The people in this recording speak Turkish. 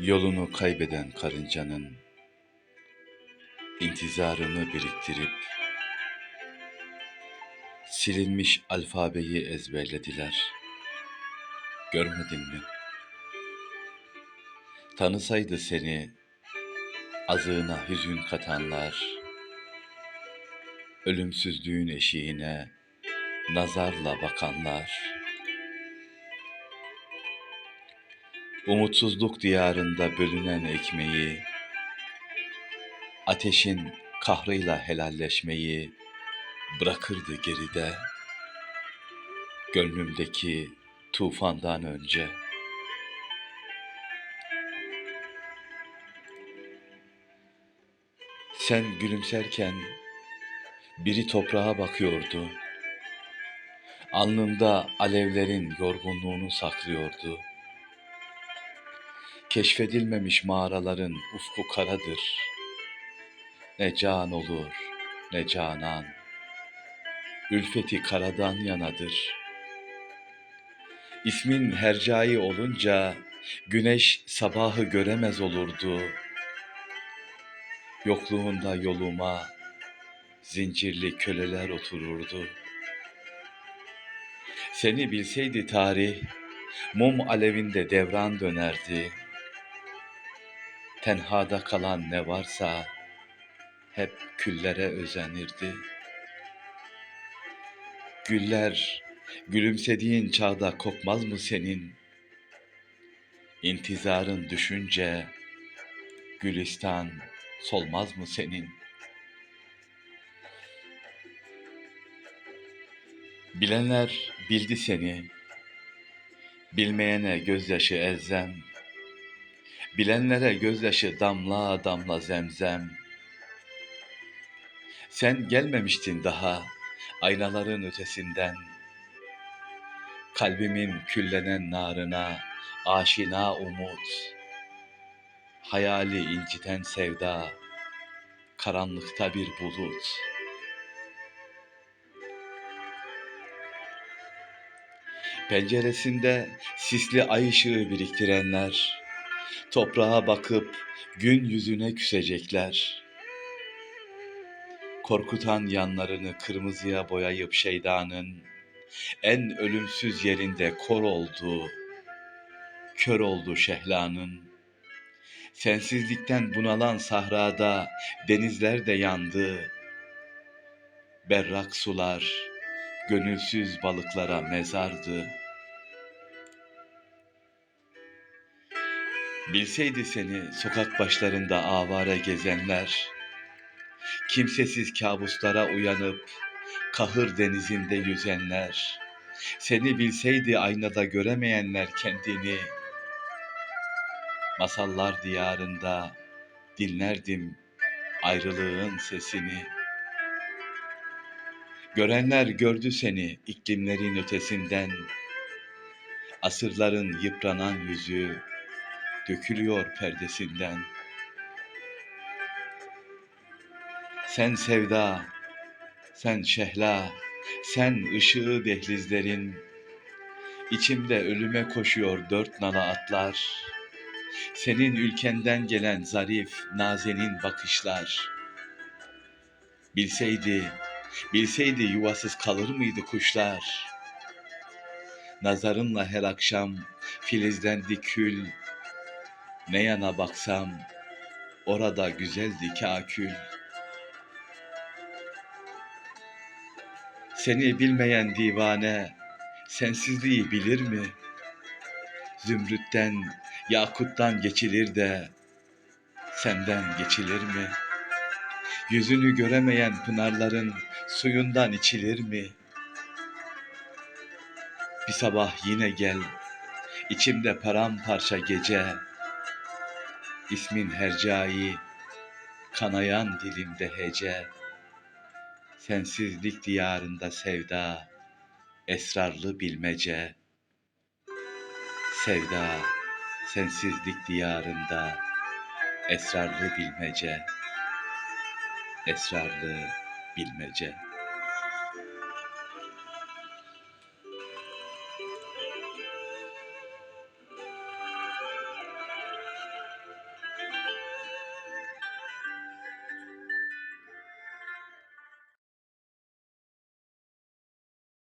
Yolunu kaybeden karıncanın intizarını biriktirip silinmiş alfabeyi ezberlediler. Görmedin mi? Tanısaydı seni azığına hüzün katanlar, ölümsüzlüğün eşiğine nazarla bakanlar, umutsuzluk diyarında bölünen ekmeği, ateşin kahrıyla helalleşmeyi bırakırdı geride, gönlümdeki tufandan önce. Sen gülümserken biri toprağa bakıyordu. Alnında alevlerin yorgunluğunu saklıyordu. Keşfedilmemiş mağaraların ufku karadır. Ne can olur ne canan. Ülfeti karadan yanadır. İsmin Hercai olunca güneş sabahı göremez olurdu. Yokluğunda yoluma zincirli köleler otururdu. Seni bilseydi tarih, mum alevinde devran dönerdi. Tenhada kalan ne varsa hep küllere özenirdi. Güller gülümsediğin çağda kokmaz mı senin? İntizarın düşünce gülistan solmaz mı senin? Bilenler bildi seni, bilmeyene gözyaşı elzem, bilenlere gözyaşı damla damla zemzem. Sen gelmemiştin daha aynaların ötesinden, kalbimin küllenen narına aşina umut, hayali inciten sevda, karanlıkta bir bulut. Penceresinde sisli ay ışığı biriktirenler, toprağa bakıp gün yüzüne küsecekler. Korkutan yanlarını kırmızıya boyayıp şeydanın, en ölümsüz yerinde kor oldu, kör oldu şehlanın. Sensizlikten bunalan sahrada denizler de yandı. Berrak sular gönülsüz balıklara mezardı. Bilseydi seni sokak başlarında avare gezenler, kimsesiz kabuslara uyanıp kahır denizinde yüzenler, seni bilseydi aynada göremeyenler kendini, masallar diyarında dinlerdim ayrılığın sesini. Görenler gördü seni iklimlerin ötesinden, asırların yıpranan yüzü dökülüyor perdesinden. Sen sevda, sen şehla, sen ışığı dehlizlerin, içimde ölüme koşuyor dört nala atlar. Senin ülkenden gelen zarif, nazenin bakışlar. Bilseydi, bilseydi yuvasız kalır mıydı kuşlar? Nazarınla her akşam filizlendi kül. Ne yana baksam orada güzeldi kakül. Seni bilmeyen divane sensizliği bilir mi? Zümrütten, yakuttan geçilir de senden geçilir mi? Yüzünü göremeyen pınarların suyundan içilir mi? Bir sabah yine gel, içimde paramparça gece. İsmin Hercai, kanayan dilimde hece. Sensizlik diyarında sevda, esrarlı bilmece. Sevda, sensizlik diyarında esrarlı bilmece. Esrarlı bilmece.